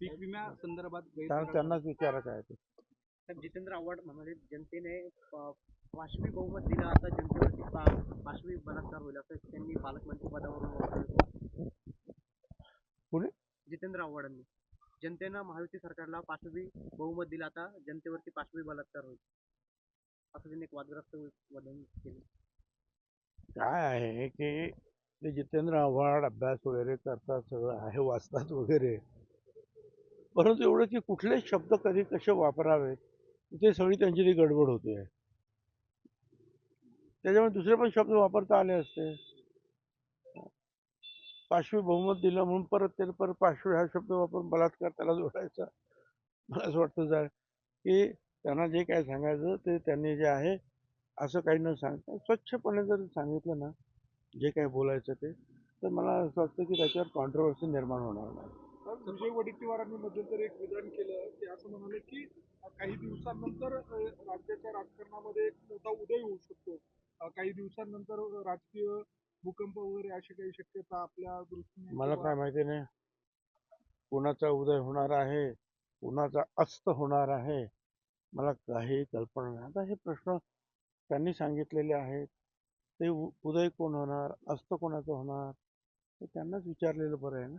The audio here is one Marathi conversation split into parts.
पीक विम्या संदर्भात गैरप्रकार- त्यांनाच विचारा काय ते. साहेब जितेंद्र आव्हाड म्हणाले जनतेने अ, पाशवी बहुमत दिलं आता जनतेवरती पा- पाशवी बलात्कार होईल असं त्यांनी पालकमंत्री पदावरून वक्तव्य कोणी? जितेंद्र आव्हाडांनी. जनतेनं महायुती सरकारला पाशवी बहुमत दिलं आता जनतेवरती पाशवी बलात्कार होईल. असं त्यांनी एक वादग्रस्त वदन केलं. काय आहे की ते जितेंद्र आव्हाड अभ्यास वगैरे करतात सगळं आहे वाचतात वगैरे. परंतु एवढं की कुठले शब्द कधी कसे वापरावे ते सगळी त्यांची ती गडबड होते. आहे त्याच्यामुळे दुसरे पण शब्द वापरता आले असते. पाशवी बहुमत दिलं म्हणून परत त्याला परत पाशवी हा शब्द वापरून बलात्कार त्याला जोडायचा. मला असं वाटतं जाय की त्यांना जे काय सांगायचं ते त्यांनी जे आहे असं काही न सांगता स्वच्छपणे जर सांगितलं ना जे काही बोलायचं ते तर मला असं वाटतं की त्याच्यावर कॉन्ट्रोवर्सी निर्माण होणार नाही. संजय वडेट्टीवारांनी मध्यंतरी एक विधान केलं ते असं म्हणाले की काही दिवसांनंतर राज्याच्या राजकारणामध्ये एक मोठा उदय होऊ शकतो. काही दिवसांनंतर राजकीय भूकंप वगैरे अशी काही शक्यता आपल्या दृष्टीने मला काय माहिती नाही. कुणाचा उदय होणार आहे? कुणाचा अस्त होणार आहे? मला काही कल्पना नाही. आता हे प्रश्न त्यांनी सांगितलेले आहेत. ते उदय कोण होणार? अस्त कोणाचं होणार? हे त्यांनाच विचारलेलं बरं आहे ना.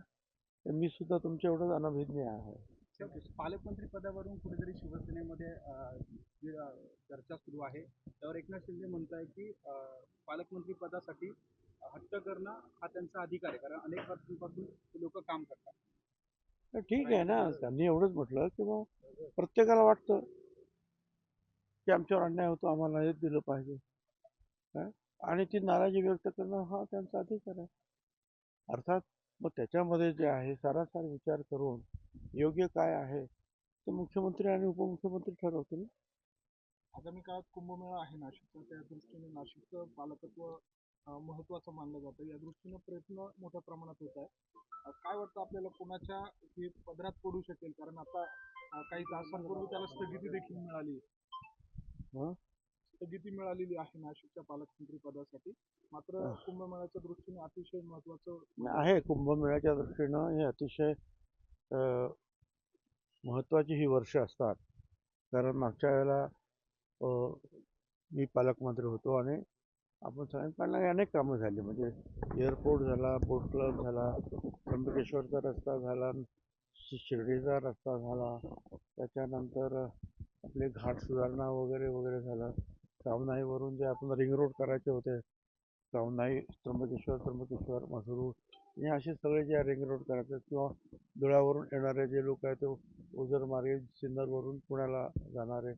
मी सुद्धा तुमच्या एवढंच अनभिज्ञ आहे. पालकमंत्री पदावरून कुठेतरी शिवसेनेमध्ये चर्चा सुरू आहे. त्यावर एकनाथ शिंदे म्हणताय की अं, पालकमंत्री पदासाठी हट्ट करणं हा त्यांचा अधिकार आहे. कारण अनेक वर्षांपासून लोक काम करतात. ठीक आहे ना. त्यांनी एवढंच म्हटलं की मग प्रत्येकाला वाटतं की आमच्यावर अन्याय होतो आम्हाला हेच दिलं पाहिजे? आणि ती नाराजी व्यक्त करणं हा त्यांचा अधिकार आहे. अर्थात मग त्याच्यामध्ये जे आहे सारासार विचार करून योग्य काय आहे ते मुख्यमंत्री आणि उपमुख्यमंत्री ठरवतील आगामी काळात कुंभमेळा आहे नाशिकचा. त्या दृष्टीने नाशिकचं पालकत्व अ, महत्त्वाचं मानलं जातं. या दृष्टीने प्रयत्न मोठ्या प्रमाणात होत आहे काय वाटतं आपल्याला कोणाच्या हे पदरात पडू शकेल? कारण आता काही तासांपूर्वी त्याला स्थगिती देखील मिळाली. हं? स्थगिती मिळालेली आहे नाशिकच्या पालकमंत्री पदासाठी. मात्र कुंभमेळ्याच्या दृष्टीने अतिशय महत्त्वाचं आहे कुंभमेळ्याच्या दृष्टीनं हे अतिशय अ, महत्त्वाची ही वर्ष असतात. कारण मागच्या वेळेला मी पालकमंत्री होतो आणि आपण सगळ्यांकडनं अनेक कामं झाली. म्हणजे एअरपोर्ट झाला बोट क्लब झाला त्र्यंबकेश्वरचा रस्ता झाला शिर्डीचा रस्ता झाला. त्याच्यानंतर आपले घाट सुधारणा वगैरे वगैरे झालं. कामनाईवरून जे आपण रिंग रोड करायचे होते कामनाई त्र्यंबकेश्वर त्र्यंबकेश्वर मसरूळ हे असे सगळे जे रिंग रोड करायचे किंवा धुळ्यावरून येणारे जे लोक आहेत ते ओझर मार्गे सिन्नरवरून पुण्याला जाणारे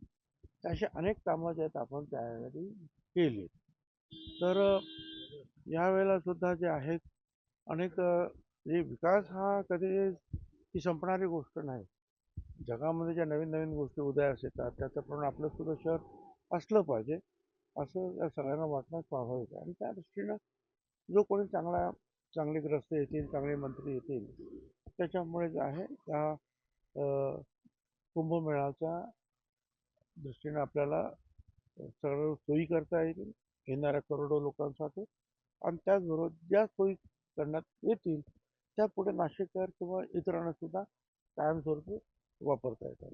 असे अनेक कामं जे आहेत आपण त्यावेळी केली. तर अ, यावेळेला सुद्धा जे आहेत अनेक जे विकास हा कधी ही संपणारी गोष्ट नाही. जगामध्ये ज्या नवीन नवीन गोष्टी उदयास येतात त्याच्याप्रमाणे आपलं सुद्धा शहर असलं पाहिजे असं या सगळ्यांना वाटणं स्वाभाविक आहे. आणि त्या दृष्टीनं जो कोणी चांगला चांगले ग्रस्त येतील चांगले मंत्री येतील त्याच्यामुळे जे आहे त्या कुंभमेळाच्या दृष्टीनं आपल्याला सगळं सोयी करता येतील येणाऱ्या करोडो लोकांसाठी. आणि त्याचबरोबर ज्या सोयी करण्यात येतील त्या पुढे नाशिककर किंवा इतरांना सुद्धा कायमस्वरूपी वापरता येतात.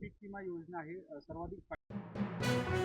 पीक विमा योजना आहे सर्वाधिक Thank you.